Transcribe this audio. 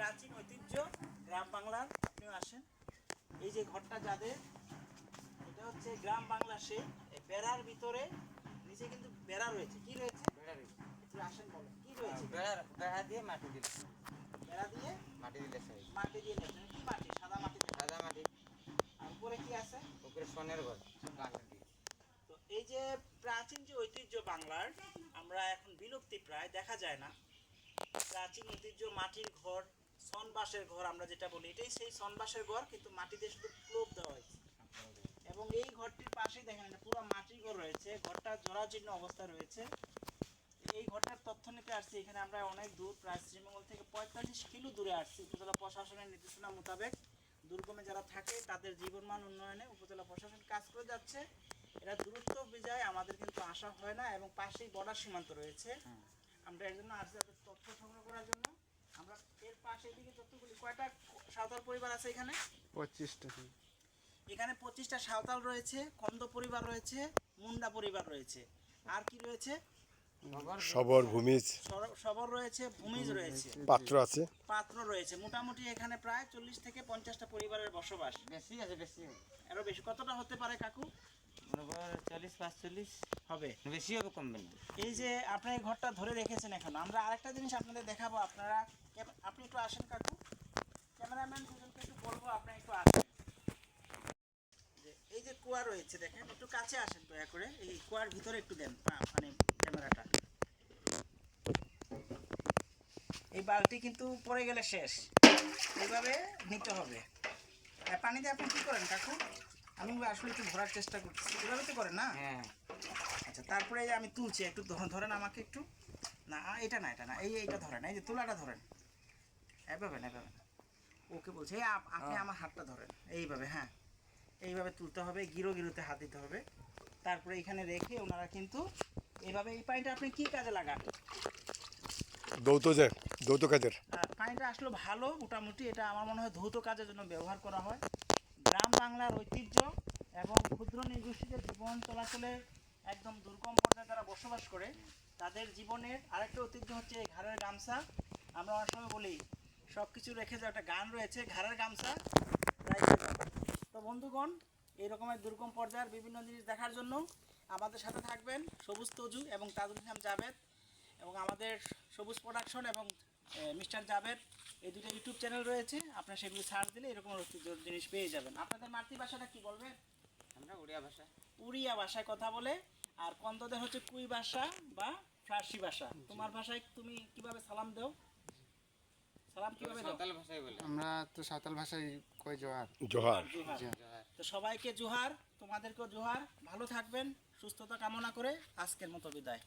প্রাচীন ঐতিহ্য গ্রাম বাংলার আপনিও আসেন। এই যে ঘরটা যাদের এটা হচ্ছে গ্রাম বাংলা সে বেড়ার ভিতরে নিচে কিন্তু বেড়া রয়েছে। কি রয়েছে? একটু আসেন বলেন কি রয়েছে? বেড়া বেড়া দিয়ে মাটি দিলে বেড়া দিয়ে? মাটি দিলে মাটি দিয়ে কি মাটি? সাদা মাটি। সাদা মাটি। আর উপরে কি আছে? উপরে সোনের ঘর তো এই যে প্রাচীন যে ঐতিহ্য বাংলার আমরা এখন বিলুপ্তি প্রায় দেখা যায় না। প্রাচীন ঐতিহ্য মাটির ঘর সনবাসের ঘর আমরা যেটা বলি এটাই সেই সনবাসের ঘর কিন্তু মাটিতে শুধু প্লোপ দেওয়া হয়েছে। এবং এই ঘরটির পাশেই দেখেন এটা পুরো মাটির ঘর রয়েছে ঘরটা জরাজীর্ণ অবস্থা রয়েছে। এই ঘরটার তথ্য নিতে আসছি এখানে আমরা অনেক দূর প্রায় শ্রীমঙ্গল থেকে পঁয়তাল্লিশ কিলো দূরে আসছি উপজেলা প্রশাসনের নির্দেশনা মোতাবেক। দুর্গমে যারা থাকে তাদের জীবনমান উন্নয়নে উপজেলা প্রশাসন কাজ করে যাচ্ছে। এরা দূরত্ব বিজয় আমাদের কিন্তু আসা হয় না এবং পাশেই বর্ডার সীমান্ত রয়েছে। আমরা এর জন্য আসছি তথ্য সংগ্রহ করার জন্য আমরা এর পাশে এদিকে তথ্যগুলি কয়টা সাঁওতাল পরিবার আছে এখানে? পঁচিশটা এখানে পঁচিশটা সাঁওতাল রয়েছে কন্দ পরিবার রয়েছে মুন্ডা পরিবার রয়েছে। আর কি রয়েছে? সবর ভূমিজ। সবর রয়েছে ভূমিজ রয়েছে। পাত্র আছে। পাত্র রয়েছে। মোটামুটি এখানে প্রায় চল্লিশ থেকে পঞ্চাশটা পরিবারের বসবাস। বেশি আছে বেশি আরও বেশি। কতটা হতে পারে কাকু? মনে চল্লিশ পাঁচচল্লিশ হবে। বেশি হবে কমবে না। এই যে আপনি এই ঘরটা ধরে রেখেছেন এখন আমরা আরেকটা জিনিস আপনাদের দেখাবো। আপনারা আপনি একটু আসেন কাকু। ক্যামেরাম্যান দুজনকে একটু বলব আপনি একটু আসেন। এই যে কুয়া রয়েছে দেখেন একটু কাছে আসেন দয়া করে। এই কুয়ার ভিতরে একটু দেন মানে ক্যামেরাটা। এই বালতি কিন্তু পড়ে গেলে শেষ। এইভাবে নিতে হবে। পানিতে আপনি কি করেন কাকু? আমি আসলে একটু ধরার চেষ্টা করছি এভাবে তো করেন না? হ্যাঁ। আচ্ছা তারপরে আমি তুলছি একটু ধরেন আমাকে একটু। না এটা না এটা না এই এইটা ধরেন এই যে তুলাটা ধরেন। এভাবে না এভাবে না। ওকে বলছে আপনি আমার হাতটা ধরেন। এইভাবে হ্যাঁ। এইভাবে তুলতে হবে গিরো গিরোতে হাত দিতে হবে। তারপরে এখানে রেখে ওনারা কিন্তু এইভাবে এই পানিটা আপনি কি কাজে লাগান? দৌত যে দৌত কাজের। পানিটা আসলে ভালো মোটামুটি এটা আমার মনে হয় ধৌত কাজের জন্য ব্যবহার করা হয়। গ্রাম বাংলার ঐতিহ্য এবং ক্ষুদ্র নির্গোষ্ঠীদের জীবন চলাচলে একদম দুর্গম পর্যায়ে যারা বসবাস করে তাদের জীবনের আরেকটা ঐতিহ্য হচ্ছে এই ঘাড়ের গামছা। আমরা অনেক সময় বলি সব কিছু রেখে যে একটা গান রয়েছে ঘাড়ের গামছা। তো বন্ধুগণ এই রকমের দুর্গম পর্যায়ের বিভিন্ন জিনিস দেখার জন্য আমাদের সাথে থাকবেন সবুজ তজু এবং তাজুল ইসলাম জাভেদ এবং আমাদের সবুজ প্রোডাকশন এবং মিস্টার জাভেদ। এই দুটো ইউটিউব চ্যানেল রয়েছে আপনারা সেগুলো সার্চ দিলে এরকম জিনিস পেয়ে যাবেন। আপনাদের মাতৃভাষাটা কি বলবেন আমরা উড়িয়া ভাষা উড়িয়া ভাষায় কথা বলে আর কন্দদের হচ্ছে কুই ভাষা বা ফার্সি ভাষা। তোমার ভাষায় তুমি কীভাবে সালাম দাও সালাম কীভাবে দাও সাঁওতাল ভাষায় বলে আমরা তো সাঁওতাল ভাষায় কই জোহার? জোহার। জোহার। তো সবাইকে জোহার তোমাদেরকেও জোহার। ভালো থাকবেন সুস্থতা কামনা করে আজকের মতো বিদায়।